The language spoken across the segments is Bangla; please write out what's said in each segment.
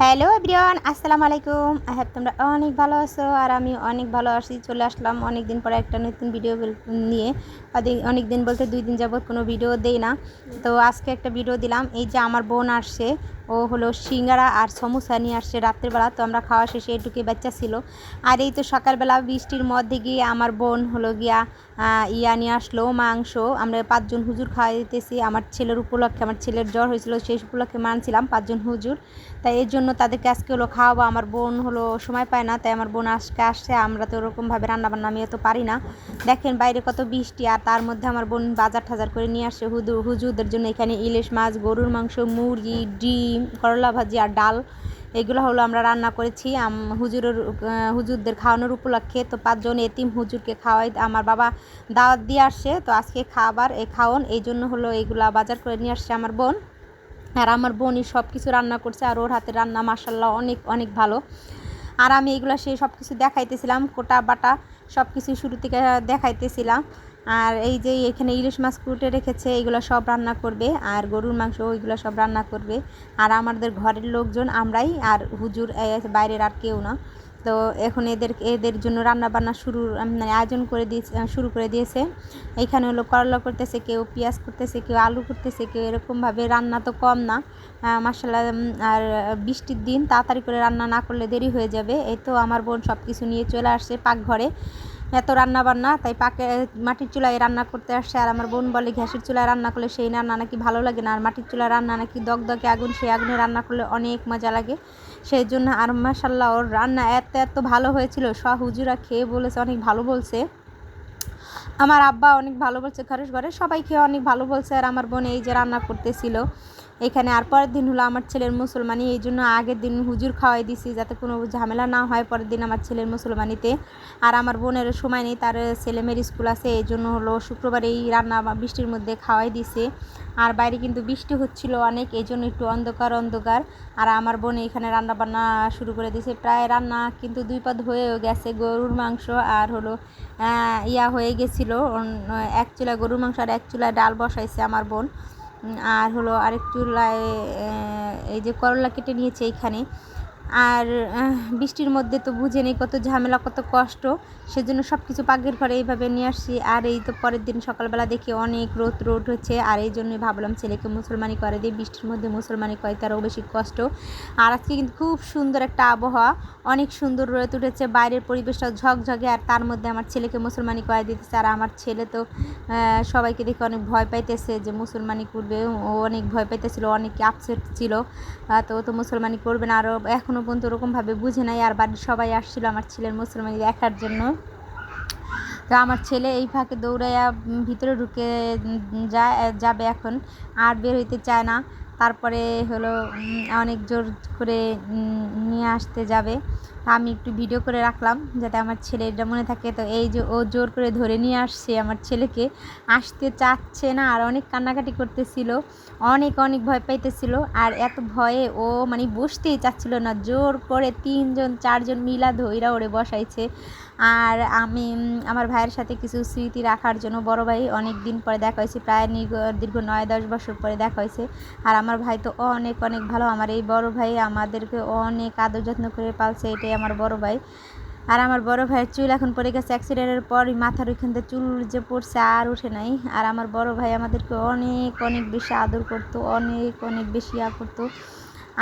হ্যালো এভরিওয়ান আসসালামু আলাইকুম হ্যাঁ তোমরা অনেক ভালো আছো আর আমি অনেক ভালো আছি। চলে আসলাম অনেক দিন পরে একটা নতুন ভিডিও নিয়ে। অনেক দিন বলতে দুই দিন যাবত কোনো ভিডিও দেই না। তো আজকে একটা ভিডিও দিলাম। এই যে আমার বোন আসছে ও হলো সিঙ্গারা আর সমোসা নিয়ে আসছে রাত্রেবেলা। তো আমরা খাওয়া শেষে এটুকু বাচ্চা ছিল। আর এই তো সকালবেলা বৃষ্টির মধ্যে গিয়ে আমার বোন হলো গিয়া ইয়া নিয়ে আসলো মাংস। আমরা পাঁচজন হুজুর খাওয়া দিতেছি আমার ছেলের উপলক্ষে, আমার ছেলের জ্বর হয়েছিল, সেই উপলক্ষে মানছিলাম পাঁচজন হুজুর। তাই এর জন্য তাদেরকে আজকে হলো খাওয়াবো। আমার বোন হলো সময় পায় না, তাই আমার বোন আজকে আসছে। আমরা তো ওরকমভাবে রান্নাবান্না আমি এত পারি না। দেখেন বাইরে কত বৃষ্টি, আর তার মধ্যে আমার বোন বাজার টাজার করে নিয়ে আসছে। হুদু, হুজুরদের জন্য এখানে ইলিশ মাছ, গরুর মাংস, মুরগি, ডিম করলা ভাজি আর ডাল, এগুলো হলো আমরা রান্না করেছি। হুজুরের হুজুরদের খাওয়ানোর উপলক্ষে। তো পাঁচজন এতিম হুজুরকে খাওয়াই, আমার বাবা দাওয়াত দিয়ে আসছে। তো আজকে খাবার, এ খাওয়ন, এই জন্য হলো এগুলা বাজার করে নিয়ে আসছে আমার বোন। আর আমার বোনই সব কিছু রান্না করছে আর ওর হাতে রান্না মাসাল্লাহ অনেক অনেক ভালো। আর আমি এগুলো সে সব কিছু দেখাইতেছিলাম, কোটা বাটা সব কিছু শুরু থেকে দেখাইতেছিলাম। আর এই যে এখানে ইলিশ মাছ কুটে রেখেছে, এগুলো সব রান্না করবে। আর গরুর মাংস, ওইগুলো সব রান্না করবে। আর আমাদের ঘরের লোকজন, আমরাই, আর হুজুর বাইরের আর কেউ না। তো এখন এদের এদের জন্য রান্না বান্না শুরু মানে আয়োজন করে দিয়েছে শুরু করে দিয়েছে। এখানে হলো করলা করতেছে, কেউ পেঁয়াজ করতেছে, কেউ আলু করতেছে, কেউ এরকমভাবে। রান্না তো কম না। মাসাল্লাহ আর বৃষ্টির দিন তাড়াতাড়ি করে রান্না না করলে দেরি হয়ে যাবে। এই তো আমার বোন সব কিছু নিয়ে চলে আসছে পাকঘরে। এত রান্না বান্না তাই পাকে, মাটির চুলায় রান্না করতে আসছে আর আমার বোন বলে ঘ্যাসের চুলায় রান্না করলে সেই রান্না নাকি ভালো লাগে না আর মাটির চুলায় রান্না নাকি দগদগে আগুন, সেই আগুনে রান্না করলে অনেক মজা লাগে। সেই জন্য আর মাসাল্লাহ ওর রান্না এত এত ভালো হয়েছিল। সব হুজুরা খেয়ে বলেছে, অনেক ভালো বলছে। আমার আব্বা অনেক ভালো বলছে ঘরে ঘরে সবাই খেয়ে অনেক ভালো বলছে আর আমার বোন এই যে রান্না করতেছিল। এখানে আর পরের দিন হলো আমার ছেলের মুসলমানি, এই জন্য আগের দিন হুজুর খাওয়াই দিছি যাতে কোনো ঝামেলা না হয় পরের দিন আমার ছেলের মুসলমানিতে। আর আমার বোনের সময় নেই, তার ছেলেমেয়ের স্কুল আছে, এই জন্য হলো শুক্রবার এই রান্না বৃষ্টির মধ্যে খাওয়াই দিছে। আর বাইরে কিন্তু বৃষ্টি হচ্ছিল অনেক এই জন্য একটু অন্ধকার অন্ধকার। আর আমার বোন এখানে রান্না বান্না শুরু করে দিয়েছে প্রায় রান্না কিন্তু দুই পদ হয়েও গেছে, গরুর মাংস আর হলো ইয়া হয়ে গেছিল। এক চুলা গরুর মাংস আর এক চুলায় ডাল বসাইছে আমার বোন। আর হলো আরেক চুলায় এই যে করলা কেটে নিয়েছে এইখানে আর বৃষ্টির মধ্যে তো বুঝে নেই কত ঝামেলা, কত কষ্ট। সেজন্য সব কিছু পাগের ঘরে এইভাবে নিয়ে আসছি। আর এই তো পরের দিন সকালবেলা দেখি অনেক রোদ রোদ হচ্ছে। আর এই জন্যই ভাবলাম ছেলেকে মুসলমানি করে দিয়ে বৃষ্টির মধ্যে মুসলমানি করে তারও বেশি কষ্ট। আর আজকে কিন্তু খুব সুন্দর একটা আবহাওয়া। অনেক সুন্দর রোদ উঠেছে। বাইরের পরিবেশটা ঝকঝকে। আর তার মধ্যে আমার ছেলেকে মুসলমানি করে দিতেছে। আর আমার ছেলে তো সবাইকে দেখে অনেক ভয় পাইতেছে যে মুসলমানি করবে। ও অনেক ভয় পাইতেছিল। অনেক আপসেট ছিল। তো তো মুসলমানি করবে না। আরও এখনও পর্যন্ত ওরকমভাবে বুঝে নাই, আর বাড়ির সবাই আসছিল আমার ছেলের মুসলমানি দেখার জন্য। তো আমার ছেলে এই ফাঁকে দৌড়াইয়া ভিতরে ঢুকে যায়, যাবে এখন, আর বের হইতে চায় না। তারপরে হলো অনেক জোর করে নিয়ে আসতে যাবে। আমি একটু ভিডিও করে রাখলাম যাতে আমার ছেলে এটা মনে থাকে। তো এই যে ও জোর করে ধরে নিয়ে আসছে আমার ছেলেকে। আসতে চাচ্ছে না আর অনেক কান্নাকাটি করতেছিল, অনেক অনেক ভয় পাইতেছিল। আর এত ভয়ে ও মানে বসতেই চাচ্ছিল না, জোর করে তিনজন, চারজন মিলা ধৈরা ওরে বসাইছে। আর আমি, আমার ভাইয়ের সাথে কিছু স্মৃতি রাখার জন্য বড় ভাই অনেক দিন পরে দেখা হয়েছে, প্রায় দীর্ঘ নয়, দশ বছর পরে দেখা হয়েছে। আর আমার ভাই তো অনেক অনেক ভালো। আমার এই বড় ভাই আমাদেরকে অনেক আদর যত্ন করে পালছে এটাই আমার বড় ভাই। আর আমার বড় ভাইয়ের চুল এখন পড়ে গেছে অ্যাক্সিডেন্টের পর মাথার ওইখান থেকে চুল যে পড়ছে আর উঠে নাই। আর আমার বড় ভাই আমাদেরকে অনেক অনেক বেশি আদর করতো, অনেক অনেক বেশি ইয়া করতো।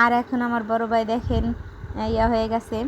আর এখন আমার বড় ভাই দেখেন ইয়া হয়ে গেছে।